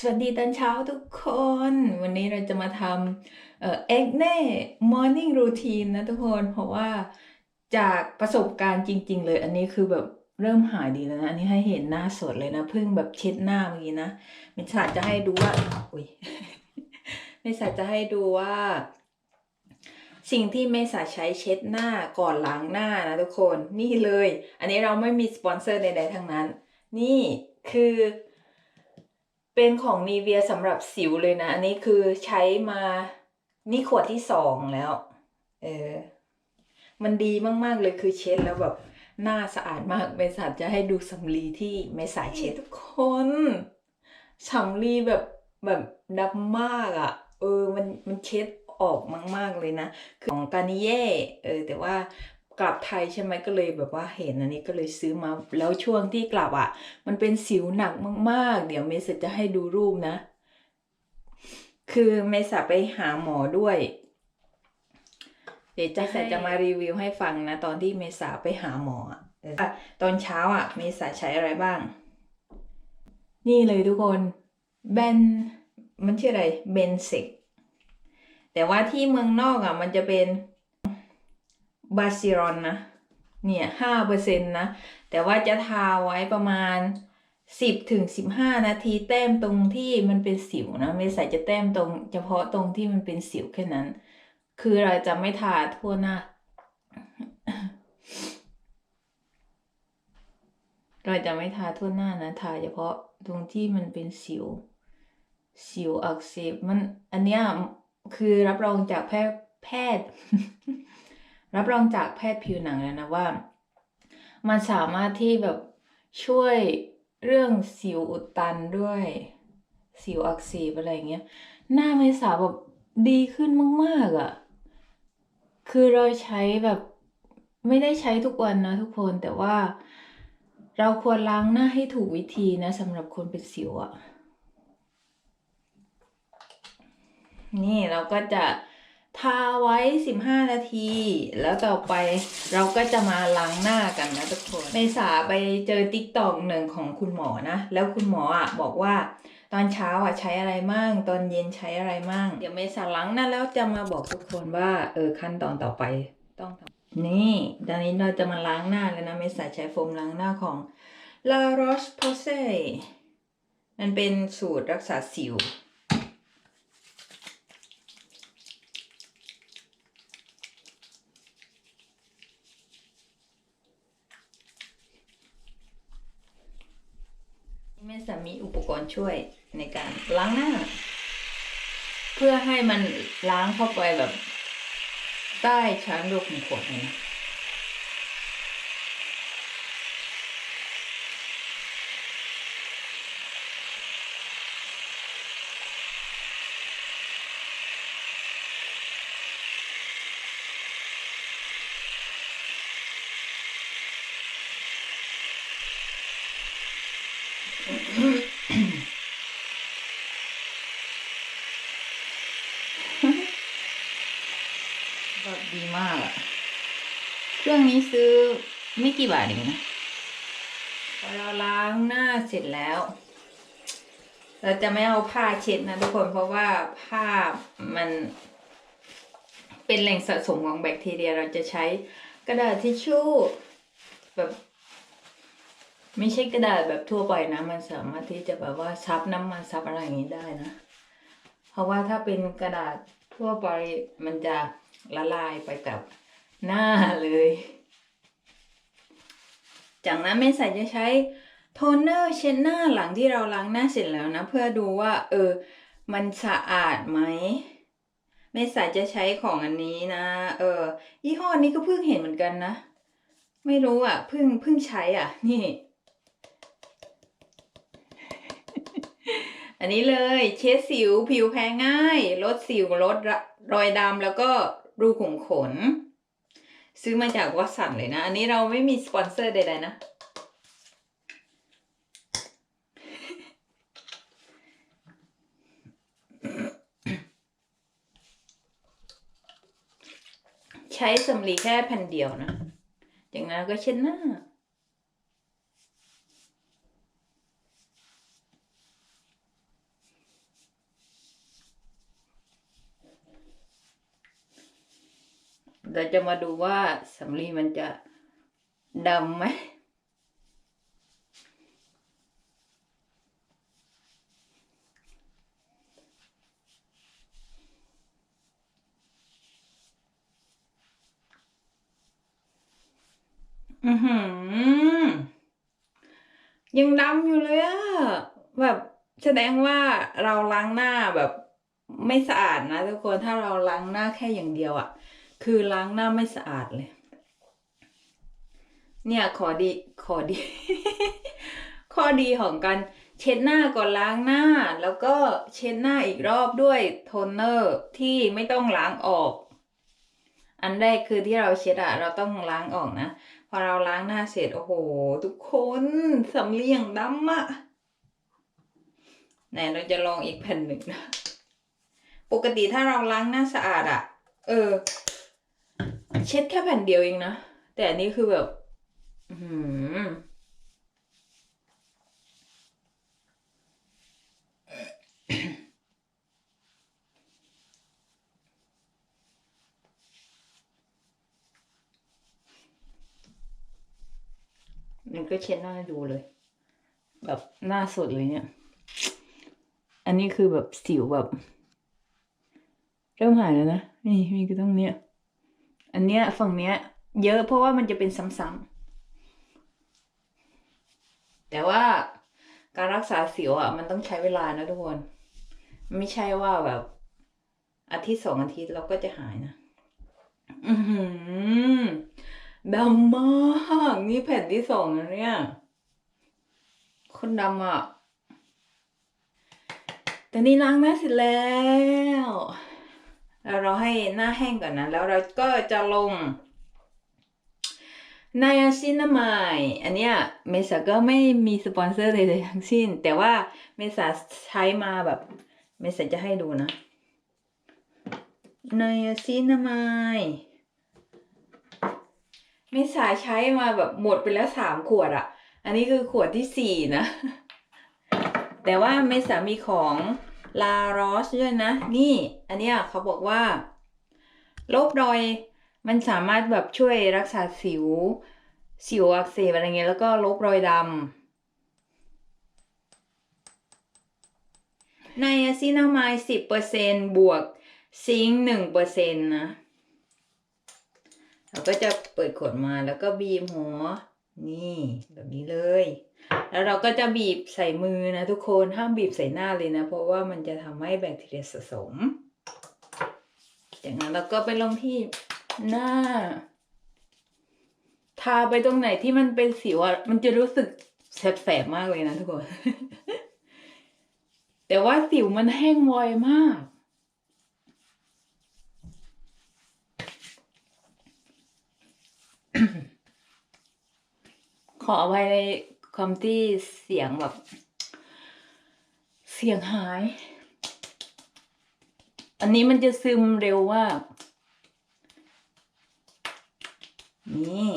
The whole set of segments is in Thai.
สวัสดีตอนเช้าทุกคน วันนี้เราจะมาทำเอ่อ Acne Morning Routine นะทุกคน เพราะว่าจากประสบการณ์จริง ๆ เลย อันนี้คือแบบเริ่มหายดีแล้วนะ อันนี้ให้เห็นหน้าสดเลยนะเพิ่งแบบเช็ดหน้าเมื่อกี้นะมิสาจะให้ดูว่าอุ้ยมิสาจะให้ดูว่า สิ่งที่เมษาใช้เช็ดหน้าก่อนล้างหน้านะทุกคนนี่เลย อันนี้เราไม่มีสปอนเซอร์ใดๆทั้งนั้น นี่คือ เป็นของนีเวียสำหรับสิวเลยนะ อันนี้คือใช้มานี่ขวดที่สองแล้ว เออ มันดีมากๆเลยคือเช็ดแล้วแบบหน้าสะอาดมากเมษาจะให้ดูสำลีที่เมษาเช็ดทุกคนสำลีแบบแบบดำมากอะ่ะ เออ มันมันเช็ดออกมาก ๆเลยนะ คือของกานิเย่เออ แต่ว่า กลับไทยใช่ไหมก็เลยแบบว่าเห็นอันนี้ก็เลยซื้อมาแล้วช่วงที่กลับอะ่ะ มันเป็นสิวหนักมากๆ เดี๋ยวเมษาจะให้ดูรูปนะ คือเมษาไปหาหมอด้วย เดี๋ยวจะเสร็จะมารีวิวให้ฟังนะ ตอนที่เมษาไปหาหมออะตอนเช้าอะ เมษาใช้อะไรบ้าง นี่เลยทุกคนเบนมันชื่ออะไรเบนเซกแต่ว่าที่เมืองนอกอะ มันจะเป็น บาซิรอนนะ เนี่ยห้าเปอร์เซ็นต์นะ แต่ว่าจะทาไว้ประมาณสิบถึงสิบห้านาทีแต้มตรงที่มันเป็นสิวนะไม่ใส่จะแต้มตรง เฉพาะตรงที่มันเป็นสิวแค่นั้น คือเราจะไม่ทาทั่วหน้า เราจะไม่ทาทั่วหน้านะทาเฉพาะตรงที่มันเป็นสิว สิวอักเสบมันอันเนี้ยคือรับรองจากแพทย์แพทย์ รับรองจากแพทย์ผิวหนังแล้วนะว่า มันสามารถที่แบบช่วยเรื่องสิวอุดตันด้วย สิวอักเสบอะไรเงี้ย หน้าเมษาแบบดีขึ้นมากๆอะ่ะ คือเราใช้แบบไม่ได้ใช้ทุกวันนะทุกคนแต่ว่าเราควรล้างหน้าให้ถูกวิธีนะสำหรับคนเป็นสิวอะ่ะ นี่เราก็จะ ทาไว้ 15 นาที แล้วต่อไปเราก็จะมาล้างหน้ากันนะทุกคนเมษาไปเจอติ๊กตอกหนึ่งของคุณหมอนะ แล้วคุณหมออะบอกว่าตอนเช้าอะใช้อะไรมั่งตอนเย็นใช้อะไรมั่งเดี๋ยวเมษาล้างหน้าแล้วจะมาบอกทุกคนว่าเออขั้นตอนต่อไปต้องทำนี่ตอนนี้เราจะมาล้างหน้าแล้วนะเมษาใช้โฟมล้างหน้าของ La Roche-Posay มันเป็นสูตรรักษาสิว แม่สามีอุปกรณ์ช่วยในการล้างหน้า เพื่อให้มันล้างเข้าไปแบบ ใต้ช้างโลกของขวดเลยนะแบบดีมากอะเค รื่องนี้ซื้อไม่กี่บาทเองนะพอเราล้างหน้าเสร็จแล้ว เราจะไม่เอาผ้าเช็ดนะทุกคนเพราะว่าผ้ามันเป็นแหล่งสะสมของแบคทีเรียเราจะใช้กระดาษทิชชู่แบบไม่ใช่กระดาษแบบทั่วไปนะ มันสามารถที่จะแบบว่าซับน้ำมันซับอะไรอย่างนี้ได้นะ เพราะว่าถ้าเป็นกระดาษทั่วไปมันจะละลายไปกับ หน้าเลย จากนั้นไม่ใส่จะใช้โทนเนอร์เช็ดหน้าหลังที่เราล้างหน้าเสร็จแล้วนะ เพื่อดูว่า เออ มันสะอาดไหมไม่ใส่จะใช้ของอันนี้นะ เออยี่ห้อนี้ก็เพิ่งเห็นเหมือนกันนะ ไม่รู้อะเพิ่งเพิ่งใช้อะ นี่ อันนี้เลยเช็ดสิวผิวแพ้ง่าย ลดสิวลดรอยดำแล้วก็รูขุมขน ซื้อมาจากวัสันเลยนะ อันนี้เราไม่มีสปอนเซอร์ใดๆนะ ใช้สำลีแค่แผ่นเดียวนะ อย่างนั้นก็เช็ดหน้า จะมาดูว่าสำลีมันจะดำไหมอือหือ ยังดำอยู่เลยอะแบบแสดงว่าเราล้างหน้าแบบไม่สะอาดนะทุกคนถ้าเราล้างหน้าแค่อย่างเดียวอะ คือล้างหน้าไม่สะอาดเลย เนี่ยขอดีขอดี ข้อดีของการเช็ดหน้าก่อนล้างหน้า แล้วก็เช็ดหน้าอีกรอบด้วยโทนเนอร์ที่ไม่ต้องล้างออก อันแรกคือที่เราเช็ดอะเราต้องล้างออกนะ พอเราล้างหน้าเสร็จโอ้โห ทุกคนสำเลียงดำอะไหนเราจะลองอีกแผ่นหนึ่งนะ ปกติถ้าเราล้างหน้าสะอาดอะเออ เช็ดแค่แผ่นเดียวเองนะ แต่อันนี้คือแบบหือมันก็เช็ดหน้าดูเลย แบบหน้าสดเลยเนี่ย อันนี้คือแบบสิวแบบ เริ่มหายแล้วนะ นี่มีก็ต้องเนี้ย อันเนี้ยฝั่งเนี้ย เยอะเพราะว่ามันจะเป็นซ้ำๆแต่ว่าการรักษาสิวอะ มันต้องใช้เวลานะทุกคน ไม่ใช่ว่าแบบ อาทิตย์สองอาทิตย์เราก็จะหายนะ อือดำมากนี่แผ่นที่สองแล้วเนี่ย คนดำอะแต่นี่ล้างหน้าเสร็จแล้ว แล้วเราให้หน้าแห้งก่อนนะ แล้วเราก็จะลงไนอาซินามายอันเนี้ยเมษาก็ไม่มีสปอนเซอร์ใดๆทั้งสิ้น แต่ว่าเมษาใช้มาแบบ เมษาจะให้ดูนะไนอาซินามายเมษาใช้มาแบบหมดไปแล้วสามขวดอะอันนี้คือขวดที่สี่นะ แต่ว่าเมษามีของ ลาโรสด้วยนะ นี่ อันเนี้ยเขาบอกว่าลบรอยมันสามารถแบบช่วยรักษาสิว สิวอักเสบอะไรเงี้ยแล้วก็ลบรอยดำในอะซินามายสิบเปอร์เซนบวกซิงหนึ่งเปอร์เซ็นนะเราก็จะเปิดขวดมาแล้วก็บีบหัว นี่แบบนี้เลย แล้วเราก็จะบีบใส่มือนะทุกคนห้ามบีบใส่หน้าเลยนะ เพราะว่ามันจะทำให้แบคทีเรียสะสม จากนั้นเราก็ไปลงที่หน้า ทาไปตรงไหนที่มันเป็นสิวอะมันจะรู้สึกแสบๆมากเลยนะทุกคน แต่ว่าสิวมันแห้งไวมาก ขออภัยในคำที่เสียงแบบ เสียงหาย อันนี้มันจะซึมเร็วมานี่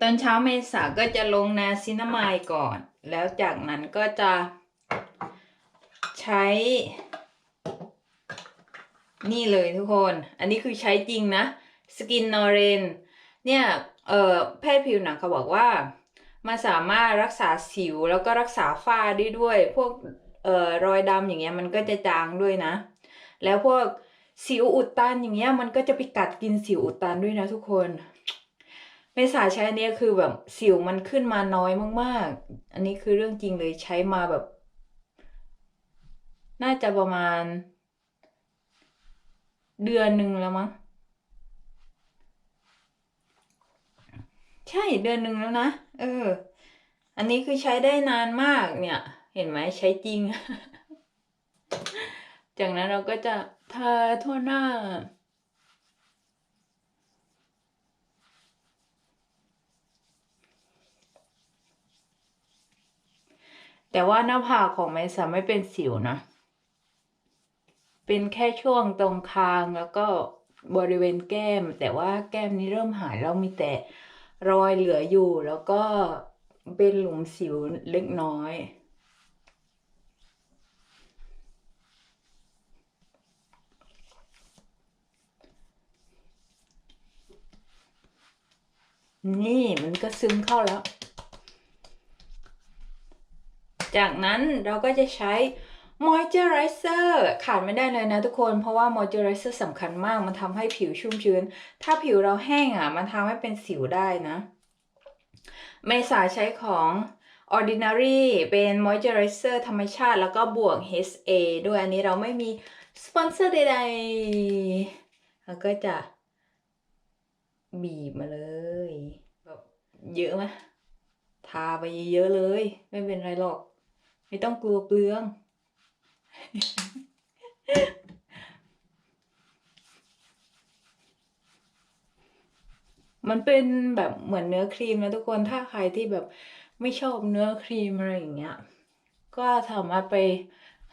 ตอนเช้าเมษาก็จะลงนาซินามายก่อน แล้วจากนั้นก็จะใช้ นี่เลยทุกคน อันนี้คือใช้จริงนะ สกินนอเรน เนี่ย เอ่อแพทย์ผิวหนังเขาบอกว่า มันสามารถรักษาสิวแล้วก็รักษาฝ้าได้ด้วย พวกเอ่อรอยดำอย่างเงี้ยมันก็จะจางด้วยนะ แล้วพวกสิวอุดตันอย่างเงี้ยมันก็จะไปกัดกินสิวอุดตันด้วยนะทุกคนเมษาใช้อันเนี้ยคือแบบสิวมันขึ้นมาน้อยมากๆ อันนี้คือเรื่องจริงเลยใช้มาแบบ น่าจะประมาณ เดือนหนึ่งแล้วมั้ง ช่เดือนหนึ่งแล้วนะ เออ อันนี้คือใช้ได้นานมากเนี่ย เห็นไหมใช้จริง จากนั้นเราก็จะทาทั่วหน้า แต่ว่าหน้าผากของเมษาไม่เป็นสิวนะ เป็นแค่ช่วงตรงคางแล้วก็บริเวณแก้ม แต่ว่าแก้มนี้เริ่มหายแล้วมีแต่ รอยเหลืออยู่แล้วก็เป็นหลุมสิวเล็กน้อยนี่มันก็ซึมเข้าแล้ว จากนั้นเราก็จะใช้ moisturizer ขาดไม่ได้เลยนะทุกคน เพราะว่า moisturizer สำคัญมาก มันทำให้ผิวชุ่มชื้น ถ้าผิวเราแห้งอะ มันทำให้เป็นสิวได้นะ เมษาใช้ของ Ordinary เป็น moisturizer ธรรมชาติแล้วก็บวก HA ด้วย อันนี้เราไม่มีสปอนเซอร์ใดๆ แล้วก็จะบีบมาเลยแบบเยอะไหมทาไปเยอะเลย ไม่เป็นไรหรอก ไม่ต้องกลัวเปลือง มันเป็นแบบเหมือนเนื้อครีมนะทุกคนถ้าใครที่แบบไม่ชอบเนื้อครีมอะไรอย่างเงี้ย ก็สามารถไป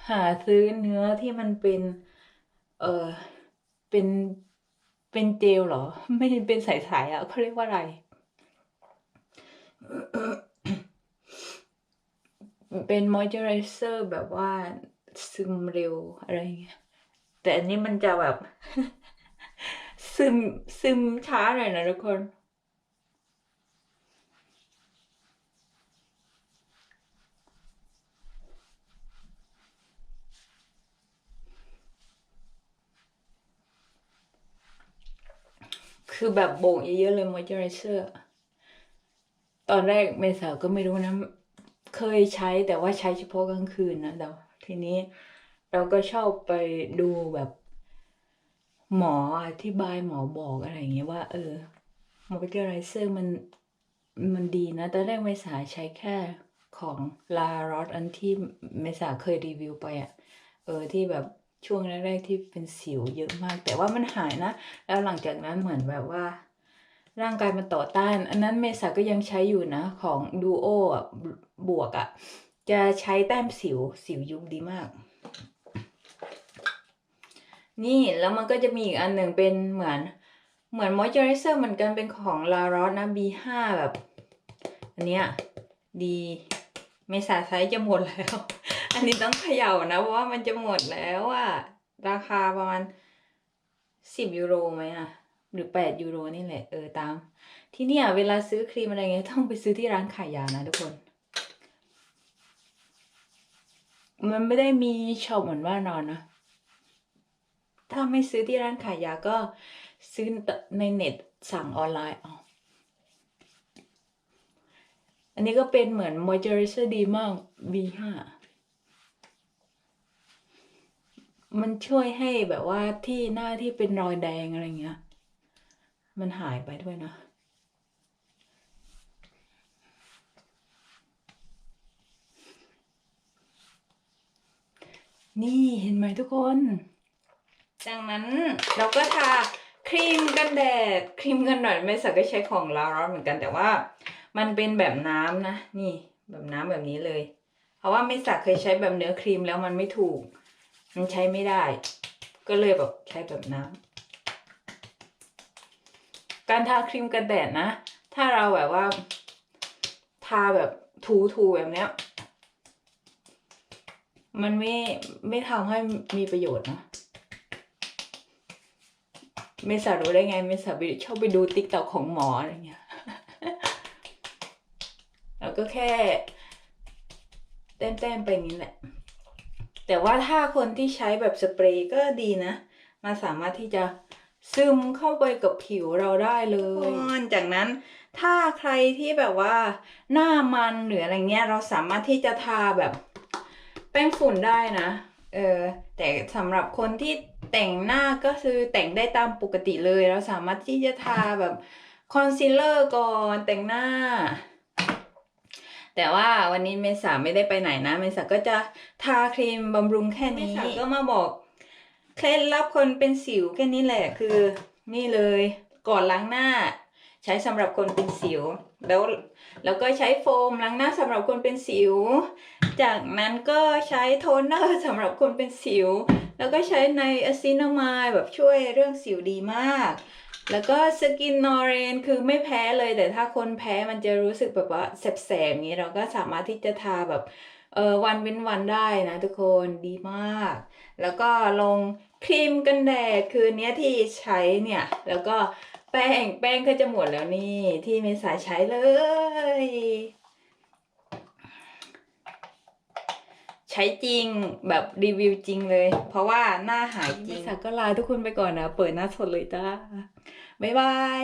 หาซื้อเนื้อที่มันเป็น เออเป็นเป็นเจลเหรอ ไม่เป็นใสๆอะเขาเรียกว่าอะไร เป็นมอยเจอไรเซอร์แบบว่า ซึมเร็วอะไรอย่างเงี้ยแต่อันนี้มันจะแบบ ซึมซึมช้าหน่อยนะทุกคน คือแบบโบกเยอะๆเลยมอยเจอไรเซอร์ตอนแรกเมษาก็ไม่รู้นะ เคยใช้แต่ว่าใช้เฉพาะกลางคืนนะแต่ ทีนี้เราก็ชอบไปดูแบบหมออธิบายหมอบอกอะไรอย่างเงี้ยว่า เออมอยเจอไรเซอร์มันมันดีนะ ตอนแรกเมษาใช้แค่ของลารอสอันที่เมษาเคยรีวิวไปอะ่ะ เออที่แบบช่วงแรกๆที่เป็นสิวเยอะมาก แต่ว่ามันหายนะ แล้วหลังจากนั้นเหมือนแบบว่า ร่างกายมันต่อต้าน อันนั้นเมษาก็ยังใช้อยู่นะ ของดูโออะบวกอะ จะใช้แต้มสิวสิวยุบดีมาก นี่แล้วมันก็จะมีอีกอันหนึ่งเป็นเหมือนเหมือนมอยเจอไรเซอร์เหมือนกันเป็นของลารอสนะ B5 แบบ อันเนี้ยดีเมษาไซส์จะหมดแล้ว อันนี้ต้องเขย่านะ เพราะว่ามันจะหมดแล้วอะราคาประมาณสิบยูโรไหมอะหรือแปดยูโรนี่แหละ เออตาม ที่เนี่ยเวลาซื้อครีมอะไรเงี้ยต้องไปซื้อที่ร้านขายยานะทุกคน มันไม่ได้มีช็อปเหมือนว่านอนนะ ถ้าไม่ซื้อที่ร้านขายยาก็ซื้อในเน็ตสั่งออนไลน์เอาอันนี้ก็เป็นเหมือนมอยเจอไรเซอร์ดีมาก B5 มันช่วยให้แบบว่าที่หน้าที่เป็นรอยแดงอะไรเงี้ย มันหายไปด้วยนะ นี่เห็นไหมทุกคน จากนั้นเราก็ทาครีมกันแดด ครีมกันแดดไม่สักก็ใช้ของลาร้อนเหมือนกันแต่ว่า มันเป็นแบบน้ำนะ นี่แบบน้ำแบบนี้เลย เพราะว่าไม่สักเคยใช้แบบเนื้อครีมแล้วมันไม่ถูก มันใช้ไม่ได้ ก็เลยแบบใช้แบบน้ำการทาครีมกันแดดนะ ถ้าเราแบบว่า ทาแบบถูๆแบบเนี้ย มันไม่ไม่ทำให้มีประโยชน์นะเมษารู้ได้ไงเมษาชอบไปดูติ๊กต็อกของหมออะไรเงี้ย แล้วก็แค่แต้มๆไปงนี้แหละ แต่ว่าถ้าคนที่ใช้แบบสเปรย์ก็ดีนะมาสามารถที่จะซึมเข้าไปกับผิวเราได้เลยจากนั้นถ้าใครที่แบบว่าหน้ามันหรืออะไรเงี้ย เราสามารถที่จะทาแบบ แป้งฝุ่นได้นะ เออแต่สำหรับคนที่แต่งหน้าก็คือแต่งได้ตามปกติเลย เราสามารถที่จะทาแบบคอนซีลเลอร์ก่อนแต่งหน้า แต่ว่าวันนี้เมษาไม่ได้ไปไหนนะ เมษาก็จะทาครีมบำรุงแค่นี้เมษาก็มาบอกเคล็ดลับคนเป็นสิวแค่นี้แหละคือนี่เลยก่อนล้างหน้า ใช้สำหรับคนเป็นสิว แล้วแล้วก็ใช้โฟมล้างหน้าสำหรับคนเป็นสิว จากนั้นก็ใช้โทนเนอร์สำหรับคนเป็นสิว แล้วก็ใช้ในอะซินามายแบบช่วยเรื่องสิวดีมาก แล้วก็สกินนอเรนคือไม่แพ้เลย แต่ถ้าคนแพ้มันจะรู้สึกแบบว่าแสบๆอย่างนี้เราก็สามารถที่จะทาแบบเออวันเว้นวันได้นะทุกคนดีมาก แล้วก็ลงครีมกันแดดคือเนี้ที่ใช้เนี่ย แล้วก็ แป้งแป้งก็จะหมดแล้วนี่ ที่เมษาใช้เลย ใช้จริงแบบรีวิวจริงเลย เพราะว่าหน้าหายจริงเมษาก็ลาทุกคนไปก่อนนะ เปิดหน้าสดเลยจ้า บ๊ายบาย